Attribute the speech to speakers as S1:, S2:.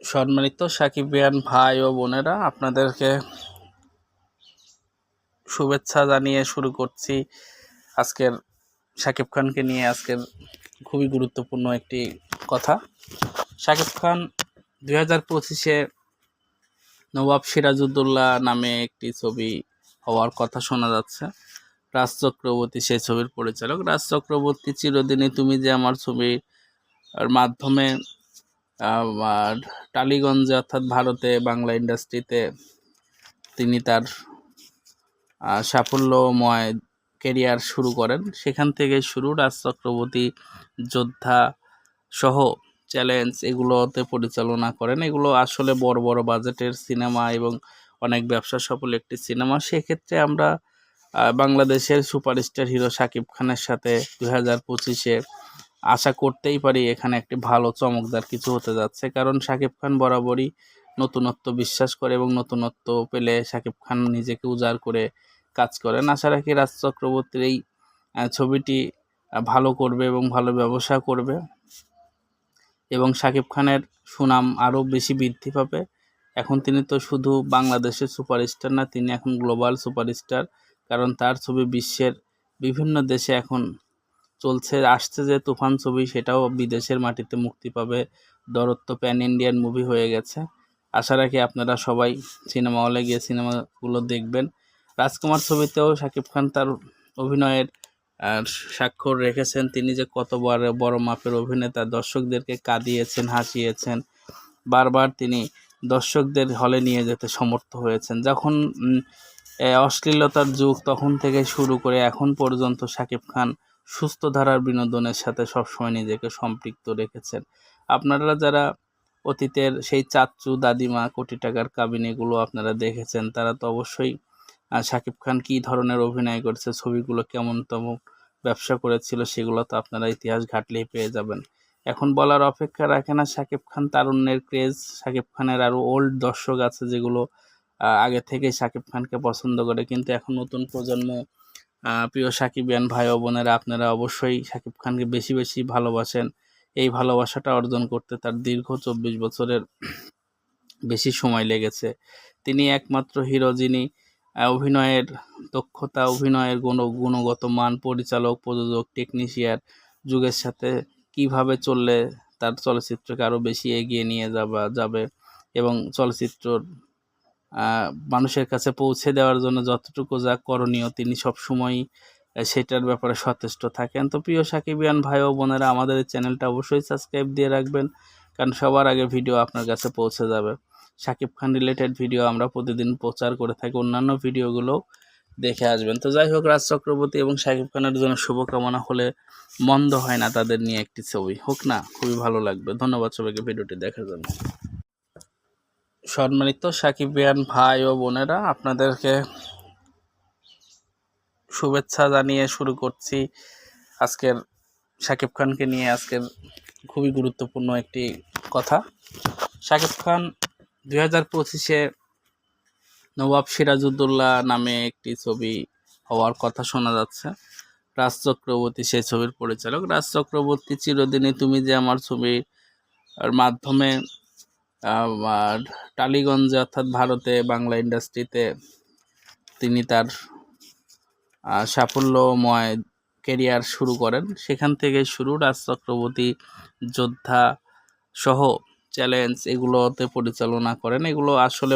S1: সম্মানিত সাকিবিয়ান ভাই ও বোনেরা, আপনাদেরকে শুভেচ্ছা জানিয়ে শুরু করছি আজকের শাকিব খানকে নিয়ে আজকের খুবই গুরুত্বপূর্ণ একটি কথা। শাকিব খান দুই হাজার পঁচিশে নবাব সিরাজউদ্দৌলা নামে একটি ছবি হওয়ার কথা শোনা যাচ্ছে। রাজ চক্রবর্তী সেই ছবির পরিচালক। রাজ চক্রবর্তী চিরদিনই তুমি যে আমার ছবির মাধ্যমে টালিগঞ্জে অর্থাৎ ভারতে বাংলা ইন্ডাস্ট্রিতে তিনি তার সাফল্যময় কেরিয়ার শুরু করেন। সেখান থেকে শুরু রাজ চক্রবর্তী যোদ্ধা সহ চ্যালেঞ্জ এগুলোতে পরিচালনা করেন। এগুলো আসলে বড় বড় বাজেটের সিনেমা এবং অনেক ব্যবসা সফল একটি সিনেমা সেক্ষেত্রে আমরা বাংলাদেশের সুপারস্টার হিরো শাকিব খানের সাথে দু হাজার পঁচিশে আশা করতেই পারি এখানে একটি ভালো চমকদার কিছু হতে যাচ্ছে। কারণ শাকিব খান বরাবরই নতুনত্ব বিশ্বাস করে এবং নতুনত্ব পেলে শাকিব খান নিজেকে উজাড় করে কাজ করেন। আশা রাখি রাজ চক্রবর্তীর এই ছবিটি ভালো করবে এবং ভালো ব্যবসা করবে এবং শাকিব খানের সুনাম আরও বেশি বৃদ্ধি পাবে। এখন তিনি তো শুধু বাংলাদেশের সুপারস্টার না, তিনি এখন গ্লোবাল সুপারস্টার। কারণ তার ছবি বিশ্বের বিভিন্ন দেশে এখন চলছে, আসছে যে তুফান ছবি, সেটাও বিদেশের মাটিতে মুক্তি পাবে। দরত্ব প্যান ইন্ডিয়ান মুভি হয়ে গেছে। আশা রাখি আপনারা সবাই সিনেমা হলে গিয়ে সিনেমাগুলো দেখবেন। রাজকুমার ছবিতেও শাকিব খান তার অভিনয়ের স্বাক্ষর রেখেছেন। তিনি যে কত বড় বড় মাপের অভিনেতা, দর্শকদেরকে কাঁদিয়েছেন, হাসিয়েছেন। বারবার তিনি দর্শকদের হলে নিয়ে যেতে সমর্থ হয়েছেন। যখন অশ্লীলতার যুগ তখন থেকে শুরু করে এখন পর্যন্ত শাকিব খান সুস্থ ধারার বিনোদনের সাথে সবসময় নিজেকে সম্পৃক্ত রেখেছেন। আপনারা যারা অতীতের সেই চাচ্চু, দাদিমা, কোটি টাকার কাবিন এগুলো আপনারা দেখেছেন, তারা তো অবশ্যই শাকিব খান কী ধরনের অভিনয় করেছে, ছবিগুলো কেমন তম ব্যবসা করেছিল সেগুলো তো আপনারা ইতিহাস ঘাটলেই পেয়ে যাবেন। এখন বলার অপেক্ষা রাখে না শাকিব খান তারুণ্যের ক্রেজ, শাকিব খানের আরও ওল্ড দর্শক আছে যেগুলো আগে থেকেই শাকিব খানকে পছন্দ করে, কিন্তু এখন নতুন প্রজন্ম প্রিয় সাকিবিয়ান ভাই ও বোনেরা আপনারা অবশ্যই শাকিব খানকে বেশি বেশি ভালোবাসেন। এই ভালোবাসাটা অর্জন করতে তার দীর্ঘ চব্বিশ বছরের বেশি সময় লেগেছে। তিনি একমাত্র হিরো যিনি অভিনয়ের দক্ষতা অভিনয়ের গুণ গুণগত মান পরিচালক প্রযোজক টেকনিশিয়ার যুগের সাথে কীভাবে চললে তার চলচ্চিত্রকে আরও বেশি এগিয়ে নিয়ে যাবা যাবে এবং চলচ্চিত্রর আহ, মানুষের কাছে পৌঁছে দেওয়ার জন্য যতটুকু যা করণীয় তিনি সবসময়ই আহ, সেটার ব্যাপারে সচেষ্ট থাকেন। তো প্রিয় সাকিবিয়ান ভাই ও বোনেরা আমাদের এই চ্যানেলটা অবশ্যই সাবস্ক্রাইব দিয়ে রাখবেন কারণ সবার আগে ভিডিও আপনার কাছে পৌঁছে যাবে। শাকিব খান রিলেটেড ভিডিও আমরা প্রতিদিন প্রচার করে থাকি অন্যান্য ভিডিওগুলো দেখে আসবেন। তো যাই হোক রাজ চক্রবর্তী এবং শাকিব খানের জন্য শুভকামনা হলে মন্দ হয় না তাদের নিয়ে একটি ছবি। হোক না খুবই ভালো লাগবে। ধন্যবাদ সবাইকে ভিডিওটি দেখার জন্য। সম্মানিত সাকিবিয়ান ভাই ও বোনেরা, আপনাদেরকে শুভেচ্ছা জানিয়ে শুরু করছি আজকের শাকিব খানকে নিয়ে। আজকের খুবই গুরুত্বপূর্ণ একটি কথা। শাকিব খান দুই হাজার পঁচিশে নবাব সিরাজউদ্দৌলা নামে একটি ছবি হওয়ার কথা শোনা যাচ্ছে। রাজ চক্রবর্তী, সেই ছবির পরিচালক। রাজ চক্রবর্তী চিরদিনই তুমি যে আমার ছবির মাধ্যমে টালিগঞ্জে অর্থাৎ ভারতে বাংলা ইন্ডাস্ট্রিতে তিনি তার সাফল্যময় কেরিয়ার শুরু করেন। সেখান থেকে শুরু রাজ চক্রবর্তী, যোদ্ধা সহ চ্যালেঞ্জ এগুলোতে পরিচালনা করেন। এগুলো আসলে